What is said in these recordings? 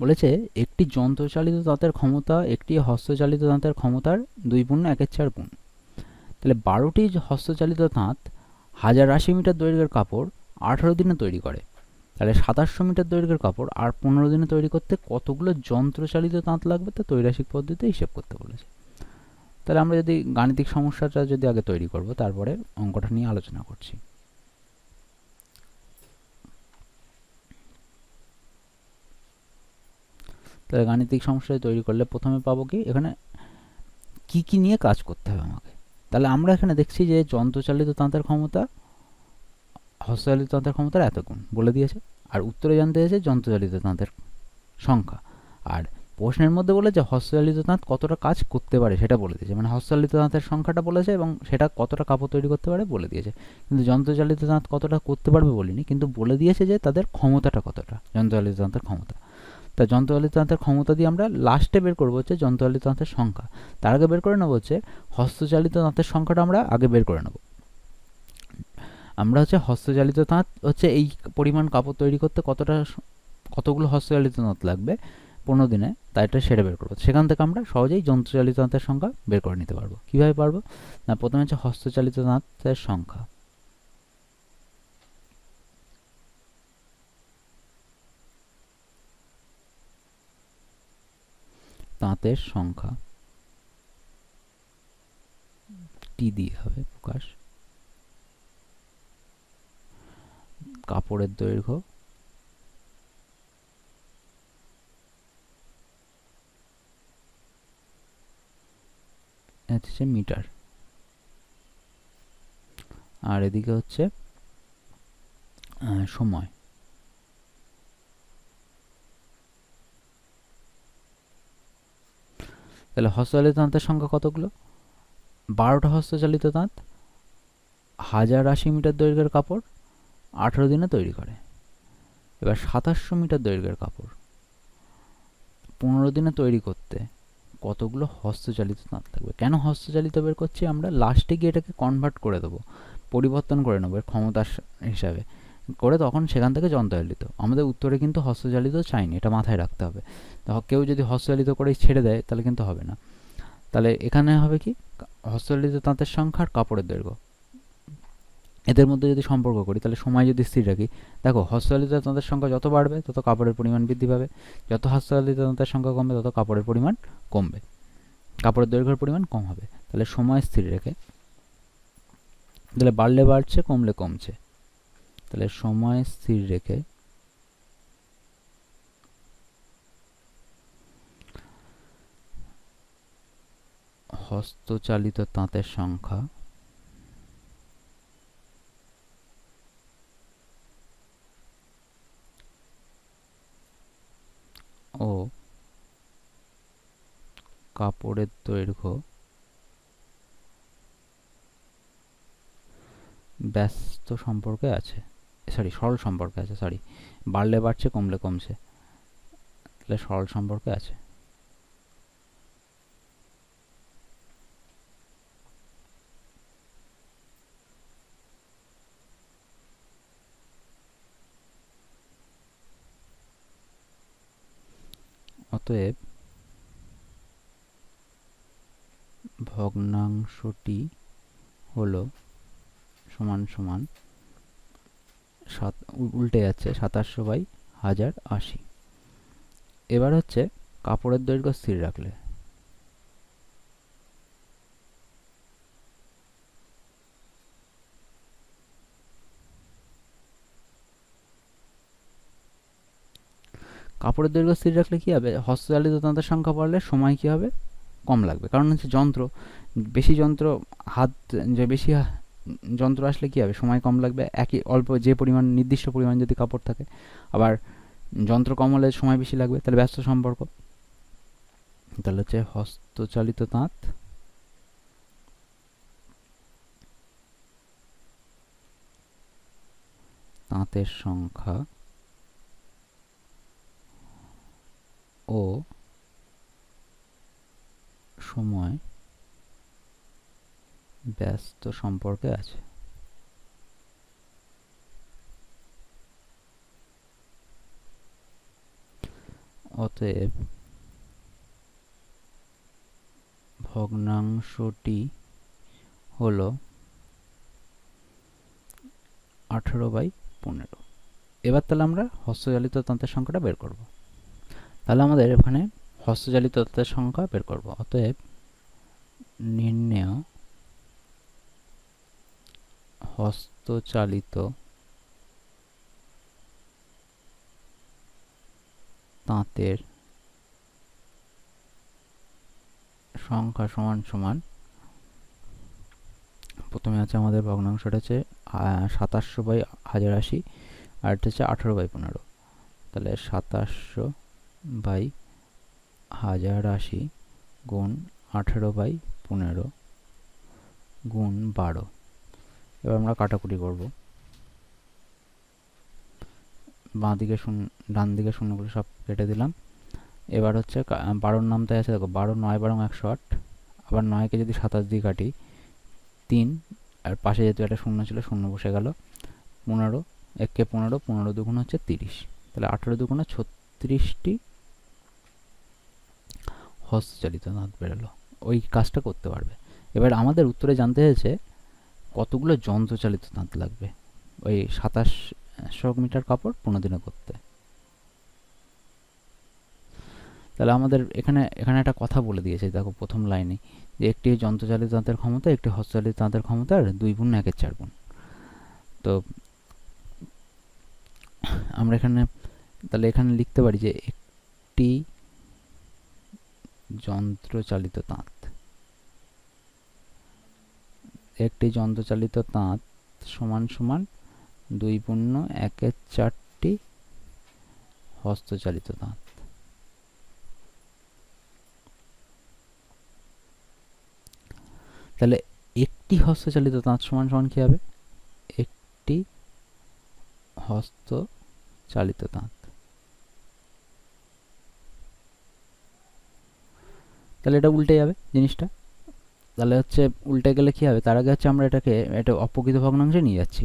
বলেছে, একটি যন্ত্রচালিত দাঁতের ক্ষমতা, একটি হস্তচালিত দাঁতের ক্ষমতার দুই পূর্ণ একের চার গুণ। তাহলে বারোটি হস্তচালিত দাঁত হাজার আশি মিটার দৈর্ঘ্যের কাপড় আঠারো দিনে তৈরি করে। তাহলে সাতাশশো মিটার দৈর্ঘ্যের কাপড় আর পনেরো দিনে তৈরি করতে কতগুলো যন্ত্রচালিত দাঁত লাগবে তা তৈরাসিক পদ্ধতিতে হিসেব করতে বলেছে। তাহলে আমরা যদি গাণিতিক সমস্যাটা যদি আগে তৈরি করব, তারপরে অঙ্কটা নিয়ে আলোচনা করছি। তাহলে গাণিতিক সমস্যা তৈরি করলে প্রথমে পাবো কি? এখানে কি কি নিয়ে কাজ করতে হবে আমাকে? তাহলে আমরা এখানে দেখছি যে যন্ত্রচালিত তাঁতের ক্ষমতা, হস্তচালিত তাঁতের ক্ষমতার এত গুণ বলে দিয়েছে। আর উত্তরে জানতে চেয়েছে যন্ত্রচালিত তাঁতের সংখ্যা। আর প্রশ্নের মধ্যে বলে যে হস্তচালিত তাঁত কতটা কাজ করতে পারে সেটা বলে দিয়েছে। মানে হস্তচালিত তাঁতের সংখ্যাটা বলেছে এবং সেটা কতটা কাপড় তৈরি করতে পারে বলে দিয়েছে। কিন্তু যন্ত্রচালিত তাঁত কতটা করতে পারবে বলিনি। কিন্তু বলে দিয়েছে যে তাদের ক্ষমতাটা কতটা, যন্ত্রচালিত তাঁতের ক্ষমতা। তা যন্ত্রচালিত তাঁতের ক্ষমতা দিয়ে আমরা লাস্টে বের করব হচ্ছে যন্ত্রচালিত তাঁতের সংখ্যা। তার আগে বের করে নেব হচ্ছে হস্তচালিত তাঁতের সংখ্যাটা আমরা আগে বের করে নেব। আমরা হচ্ছে হস্তচালিত তাঁত হচ্ছে এই পরিমাণ কাপড় তৈরি করতে কতটা কতগুলো হস্তচালিত তাঁত লাগবে পনেরো দিনে তাই এটা সেটা বের করব। সেখান থেকে আমরা সহজেই যন্ত্রচালিত তাঁতের সংখ্যা বের করে নিতে পারব। কীভাবে পারব? না, প্রথমে হচ্ছে হস্তচালিত তাঁতের সংখ্যা। তাঁতের সংখ্যা। টি দিয়ে হবে প্রকাশ। কাপড়ের দৈর্ঘ্য। হচ্ছে মিটার। আর এদিকে হচ্ছে সময়। তাহলে হস্তচালিত দাঁতের সংখ্যা কতগুলো? বারোটা হস্তচালিত দাঁত হাজার আশি মিটার দৈর্ঘ্যের কাপড়, আঠেরো দিনে তৈরি করে। এবার সাতাশশো মিটার দৈর্ঘ্যের কাপড়, পনেরো দিনে তৈরি করতে কতগুলো হস্তচালিত তাঁত থাকবে? কেন হস্তচালিত বের করছি আমরা? লাস্টে গিয়ে এটাকে কনভার্ট করে দেবো, পরিবর্তন করে নেব এর ক্ষমতার হিসাবে। করে তখন সেখান থেকে যন্ত্রচালিত আমাদের উত্তরে কিন্তু হস্তচালিত চাইনি, এটা মাথায় রাখতে হবে। কেউ যদি হস্তচালিত করেই ছেড়ে দেয়, তাহলে কিন্তু হবে না। তাহলে এখানে হবে কি? হস্তচালিত তাঁতের সংখ্যা আর কাপড়ের দৈর্ঘ্য। এদের মধ্যে যদি সম্পর্ক করি, তাহলে সময় যদি স্থির রাখি, দেখো হস্তচালিত তাঁতের সংখ্যা যত বাড়বে, তত কাপড়ের পরিমাণ বৃদ্ধি পাবে। যত হস্তচালিত তাঁতের সংখ্যা কমবে, তত কাপড়ের পরিমাণ কমবে। কাপড়ের দৈর্ঘ্যের পরিমাণ কম হবে। তাহলে সময় স্থির রেখে, তাহলে বাড়লে বাড়ছে, কমলে কমছে। তাহলে সময় স্থির রেখে হস্তচালিত তাঁতের সংখ্যা ও কাপড়ের দৈর্ঘ্য ব্যস্ত সম্পর্কে আছে। সরি, সরল সম্পর্কে আছে, সরি। বাড়লে বাড়ছে, কমলে কমছে। তাহলে সরল সম্পর্কে আছে। অতএব ভগ্নাংশটি হলো সমান সমান সাত উল্টে যাচ্ছে সাতাশশো বাই হাজার আশি। এবার হচ্ছে কাপড়ের দৈর্ঘ্য স্থির রাখলে। কাপড়ের দৈর্ঘ্য স্থির রাখলে কী হবে? হস্তচালিত তাঁতের সংখ্যা বাড়লে সময় কী হবে? কম লাগবে। কারণ হচ্ছে যন্ত্র, বেশি যন্ত্র, হাত যে বেশি যন্ত্র আসলে কী হবে? সময় কম লাগবে? একই অল্প যে পরিমাণ, নির্দিষ্ট পরিমাণ যদি কাপড় থাকে, আবার যন্ত্র কম হলে সময় বেশি লাগবে, তাহলে ব্যস্ত সম্পর্ক। তাহলে হচ্ছে হস্তচালিত তাঁত। তাঁতের সংখ্যা ও সময় ব্যস্ত সম্পর্কে আছে। অতএব ভগ্নাংশটি হলো আঠেরো বাই পনেরো। এবার তাহলে আমরা হস্তচালিত তন্ত্রের সংখ্যাটা বের করব। তাহলে আমাদের এখানে হস্তচালিত তন্ত্রের সংখ্যা বের করব। অতএব নির্ণেয় হস্তচালিত। তাঁতের সংখ্যা সমান সমান। প্রথমে আছে আমাদের ভগ্নাংশটা হচ্ছে সাতাশশো বাই হাজার আশি, আর এটা হচ্ছে আঠেরো বাই পনেরো। তাহলে সাতাশশো বাই হাজার আশি গুণ আঠেরো বাই পনেরো গুণ বারো। এবার আমরা কাটাকুটি করব। বাঁ দিকে শূন্য, ডান দিকে শূন্যগুলো সব কেটে দিলাম। এবার হচ্ছে বারোর নামটাই আছে, দেখো, বারো, নয়, বারো, একশো আট। আবার নয়কে যদি সাতাশ দিয়ে কাটি, তিন, আর পাশে যেহেতু একটা শূন্য ছিল, শূন্য বসে গেল, পনেরো এককে পনেরো পনেরো দুগুণ হচ্ছে তিরিশ। তাহলে আঠেরো দুগুণে ছত্রিশটি হস্তচালিত দাঁত বেরোলো। ওই কাজটা করতে পারবে। এবার আমাদের উত্তরে জানতে হয়েছে কতগুলো যন্ত্রচালিত দাঁত লাগবে? ওই সাতাশশো মিটার কাপড় পনেরো দিনে করতে। তাহলে আমাদের এখানে এখানে একটা কথা বলে দিয়েছে, দেখো প্রথম লাইনে, যে একটি যন্ত্রচালিত দাঁতের ক্ষমতা, একটি হস্তচালিত দাঁতের ক্ষমতার দুই গুণ একের চার গুণ। তো আমরা এখানে, তাহলে এখানে লিখতে পারি যে একটি যন্ত্রচালিত তাঁত। একটি যন্ত্রচালিত তাঁত সমান সমান দুই পূর্ণ একের চারটি হস্তচালিত তাঁত। তাহলে একটি হস্তচালিত তাঁত সমান সমান কী হবে? একটি হস্তচালিত তাঁত। তাহলে এটা উল্টে যাবে জিনিসটা। তাহলে হচ্ছে উল্টে গেলে কী হবে? তার আগে হচ্ছে আমরা এটাকে এটা অপ্রকৃত ভগ্নাংশে নিয়ে যাচ্ছি।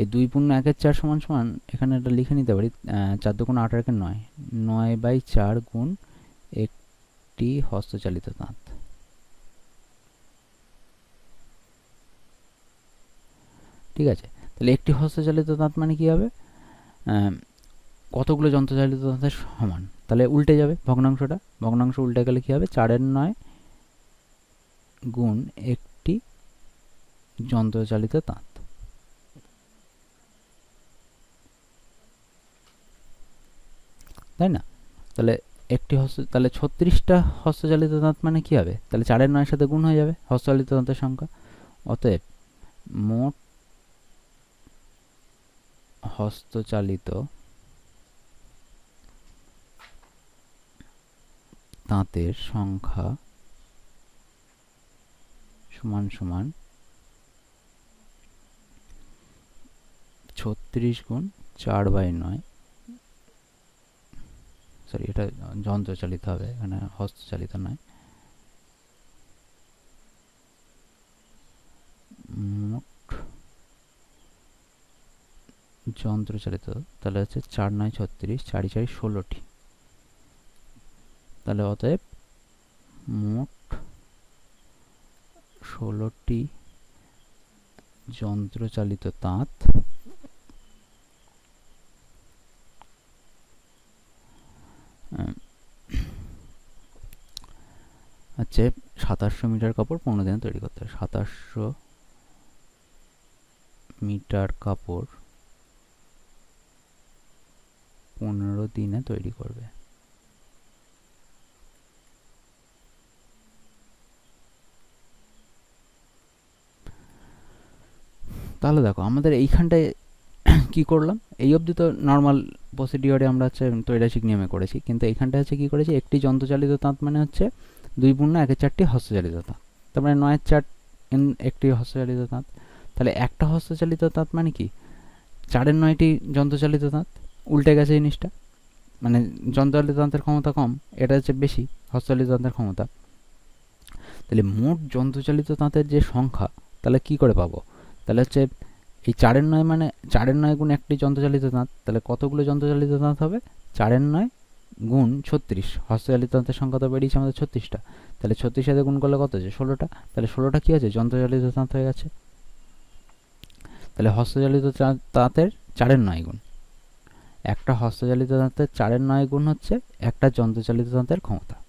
এই দুই পূর্ণ একের চার সমান সমান এখানে এটা লিখে নিতে পারি চার দুগুণ আট একের নয়। নয় বাই চার গুণ একটি হস্তচালিত তাঁত ঠিক আছে? তাহলে একটি হস্তচালিত দাঁত মানে কী হবে? কতগুলো যন্ত্রচালিত দাঁতের সমান? তাহলে উল্টে যাবে ভগ্নাংশটা। ভগ্নাংশ উল্টে গেলে কী হবে? চারের নয় গুণ একটি যন্ত্রচালিত তাঁত। তাই না? তাহলে একটি হস্ত, তাহলে ছত্রিশটা হস্তচালিত দাঁত মানে কী হবে? তাহলে চারের নয়ের সাথে গুণ হয়ে যাবে হস্তচালিত দাঁতের সংখ্যা। অতএব মোট হস্তচালিত তাঁতের সংখ্যা সমান সমান ছত্রিশ গুণ চার বাই নয়। সরি এটা যন্ত্রচালিত হবে, এখানে হস্তচালিত নয়। যন্ত্রচালিত তাহলে হচ্ছে চার নয় ছত্রিশ, চারি চারি ষোলোটি। তাহলে অতএব মোট ষোলোটি যন্ত্রচালিত তাঁত। হচ্ছে সাতাশশো মিটার কাপড় পনেরো দিনে তৈরি করতে হবে সাতাশশো মিটার কাপড় পনেরো দিনে তৈরি করবে। তাহলে দেখো, আমাদের এইখানটায় কি করলাম? এই অবধি তো নর্মাল প্রসিডিওরে আমরা হচ্ছে তৈরাসিক নিয়মে করেছি। কিন্তু এইখানটা হচ্ছে কি করেছি? একটি যন্ত্রচালিত তাঁত মানে হচ্ছে দুই পূর্ণ, একের চারটি হস্তচালিত তাঁত। তার মানে নয়ের চার একটি হস্তচালিত তাঁত। তাহলে একটা হস্তচালিত তাঁত মানে কি? চারের নয়টি যন্ত্রচালিত তাঁত। উল্টে গেছে জিনিসটা। মানে যন্ত্রচালিত তাঁতের ক্ষমতা কম, এটা হচ্ছে বেশি, হস্তচালিত তাঁতের ক্ষমতা। তাহলে মোট যন্ত্রচালিত তাঁতের যে সংখ্যা, তাহলে কি করে পাবো? তাহলে হচ্ছে এই চারের নয় মানে চারের নয় গুণ একটি যন্ত্রচালিত দাঁত, তাহলে কতগুলো যন্ত্রচালিত দাঁত হবে? চারের নয় গুণ ছত্রিশ। হস্তচালিত তাঁতের সংখ্যা তো বেরিয়েছে আমাদের ছত্রিশটা। তাহলে ছত্রিশ সাথে গুণ করলে কত আছে? ষোলোটা। তাহলে ষোলোটা কী আছে? যন্ত্রচালিত তাঁত হয়ে গেছে। তাহলে হস্তচালিত তাঁতের চারের নয় গুণ। একটা হস্তচালিত তাঁতের চারের নয় গুণ হচ্ছে একটা যন্ত্রচালিত তাঁতের ক্ষমতা।